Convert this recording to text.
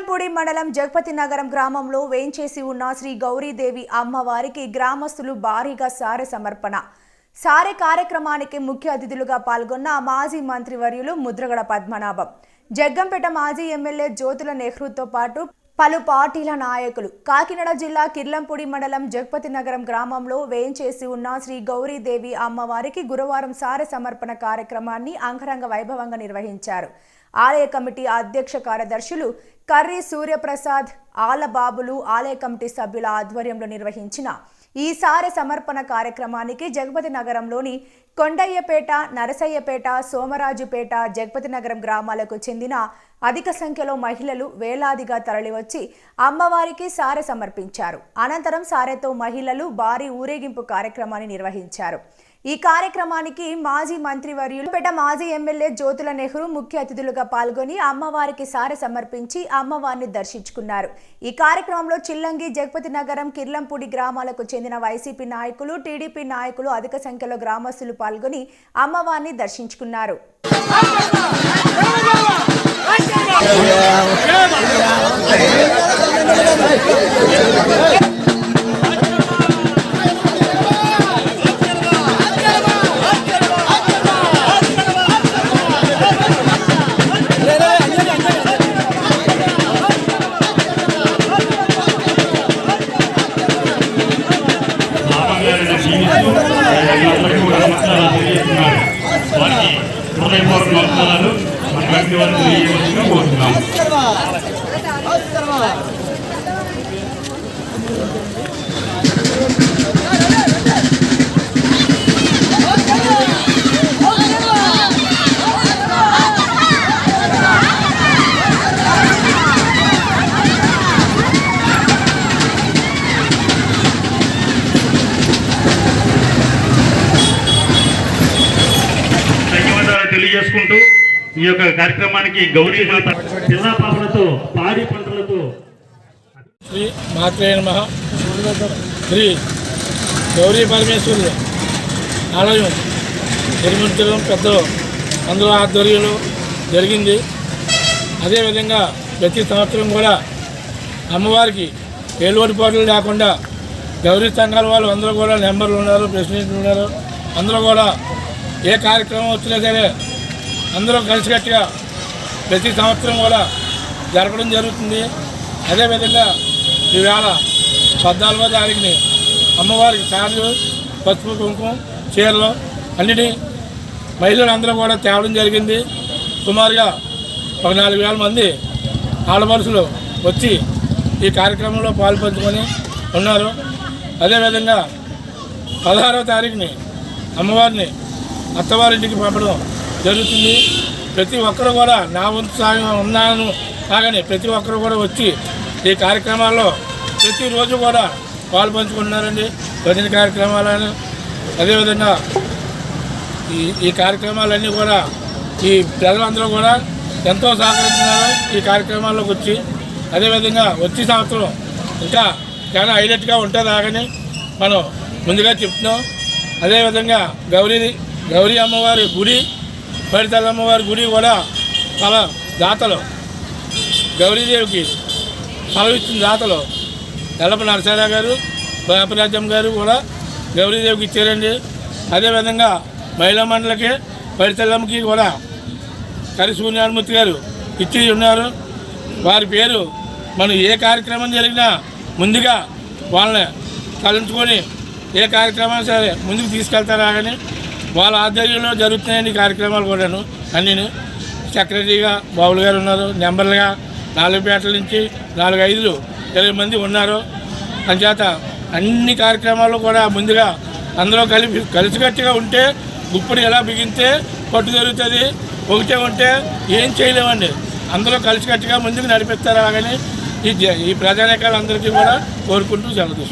కిర్లంపూడి మండలం జగపతి నగరం గ్రామంలో వేంచేసి ఉన్న శ్రీ గౌరీదేవి అమ్మవారికి గ్రామస్తులు భారీగా సారె సమర్పణ. సారె కార్యక్రమానికి ముఖ్య అతిథులుగా పాల్గొన్న మాజీ మంత్రివర్యులు ముద్రగడ పద్మనాభం. జగ్గంపేట మాజీ ఎమ్మెల్యే జ్యోతుల నెహ్రూతో పాటు పలు పార్టీల నాయకులు కాకినాడ జిల్లా కిర్లంపూడి మండలం జగపతి నగరం గ్రామంలో వేంచేసి ఉన్న శ్రీ గౌరీదేవి అమ్మవారికి గురువారం సారె సమర్పణ కార్యక్రమాన్ని అంగరంగ వైభవంగా నిర్వహించారు. ఆలయ కమిటీ అధ్యక్ష కార్యదర్శులు కర్రీ సూర్యప్రసాద్ ఆలబాబులు ఆలయ కమిటీ సభ్యుల ఆధ్వర్యంలో నిర్వహించిన ఈ సారె సమర్పణ కార్యక్రమానికి జగపతి నగరంలోని కొండయ్యపేట నరసయ్యపేట సోమరాజుపేట జగపతి నగరం గ్రామాలకు చెందిన అధిక సంఖ్యలో మహిళలు వేలాదిగా తరలివచ్చి అమ్మవారికి సారె సమర్పించారు. అనంతరం సారెతో మహిళలు భారీ ఊరేగింపు కార్యక్రమాన్ని నిర్వహించారు. ఈ కార్యక్రమానికి మాజీ మంత్రివర్యులుపేట మాజీ ఎమ్మెల్యే జ్యోతుల నెహ్రూ ముఖ్య అతిథులుగా పాల్గొని అమ్మవారికి సార సమర్పించి అమ్మవారిని దర్శించుకున్నారు. ఈ కార్యక్రమంలో చిల్లంగి జగపతి నగరం కిర్లంపూడి గ్రామాలకు చెందిన వైసీపీ నాయకులు టీడీపీ నాయకులు అధిక సంఖ్యలో గ్రామస్తులు పాల్గొని అమ్మవారిని దర్శించుకున్నారు. హృదయపూర్వక నమస్కారాలు మన వ్యక్తి వారిని ఈ యొక్క కార్యక్రమానికి గౌరీ మాత పిల్లా పాపలతో పాడి పంటలతో శ్రీ మాత్రే నమ. శ్రీ గౌరీ పరమేశ్వరి ఆలయం నిర్మించడం పెద్ద అందరూ ఆధ్వర్యంలో జరిగింది. అదేవిధంగా ప్రతి సంవత్సరం కూడా అమ్మవారికి ఏలువడిపాట్లు లేకుండా గౌరీ సంఘాల వాళ్ళు అందరూ కూడా నెంబర్లు ఉన్నారు ప్రెసిడెంట్లు ఉన్నారు. అందరూ కూడా ఏ కార్యక్రమం వచ్చినా సరే అందరూ కలిసికట్టుగా ప్రతి సంవత్సరం కూడా జరపడం జరుగుతుంది. అదేవిధంగా ఈవేళ పద్నాలుగో తారీఖుని అమ్మవారికి చార్లు పసుపు కుంకుమ చీరలు అన్నిటి మహిళలందరూ కూడా తేవడం జరిగింది. సుమారుగా ఒక నాలుగు వేల మంది ఆడపడుసులు వచ్చి ఈ కార్యక్రమంలో పాల్పంచుకొని ఉన్నారు. అదేవిధంగా పదహారవ తారీఖుని అమ్మవారిని అత్తవారింటికి పంపడం జరుగుతుంది. ప్రతి ఒక్కరు కూడా నా వంతు సాయం ఉన్నాను కాగానే ప్రతి ఒక్కరు కూడా వచ్చి ఈ కార్యక్రమాల్లో ప్రతిరోజు కూడా పాలు పంచుకుంటున్నారండి. భజన కార్యక్రమాలను అదేవిధంగా ఈ ఈ కార్యక్రమాలన్నీ కూడా ఈ ప్రజలందరూ కూడా ఎంతో సహకరిస్తున్నారు ఈ కార్యక్రమాల్లోకి వచ్చి. అదేవిధంగా వచ్చే సంవత్సరం ఇంకా చాలా హైలైట్గా ఉంటుంది ఆగని మనం ముందుగా చెప్తున్నాం. అదేవిధంగా గౌరీ గౌరీ అమ్మవారి గుడి పడితల అమ్మవారి గుడి కూడా తల దాతలు. గౌరీదేవికి సెలవిచ్చిన దాతలు. ఎల్లప్ప నరసారావు గారు బాపరాజ్యం గారు కూడా గౌరీదేవికి ఇచ్చారండి. అదేవిధంగా మహిళా మండలికి పడితల్లమ్మకి కూడా కరి సూర్యానుమూర్తి గారు ఇచ్చి ఉన్నారు. వారి పేరు మనం ఏ కార్యక్రమం జరిగినా ముందుగా వాళ్ళని తలంచుకొని ఏ కార్యక్రమాన్ని సరే ముందుకు తీసుకెళ్తారా కానీ వాళ్ళ ఆధ్వర్యంలో జరుగుతున్నాయండి కార్యక్రమాలు కూడాను అన్నీ సెక్రటరీగా బాబులు గారు ఉన్నారు నెంబర్లుగా నాలుగు పేటల నుంచి నాలుగు ఐదులు ఇరవై మంది ఉన్నారు. అంచేత అన్ని కార్యక్రమాలు కూడా ముందుగా అందరూ కలిపి కలిసికట్టుగా ఉంటే గుప్పుడు ఎలా బిగిస్తే పట్టు జరుగుతుంది ఒకటే ఉంటే ఏం చేయలేమండి. అందరూ కలిసికట్టుగా ముందుకు నడిపిస్తారు అలాగని ఈ జ- ఈ ప్రజానేకాలందరికీ కూడా కోరుకుంటూ సెలవు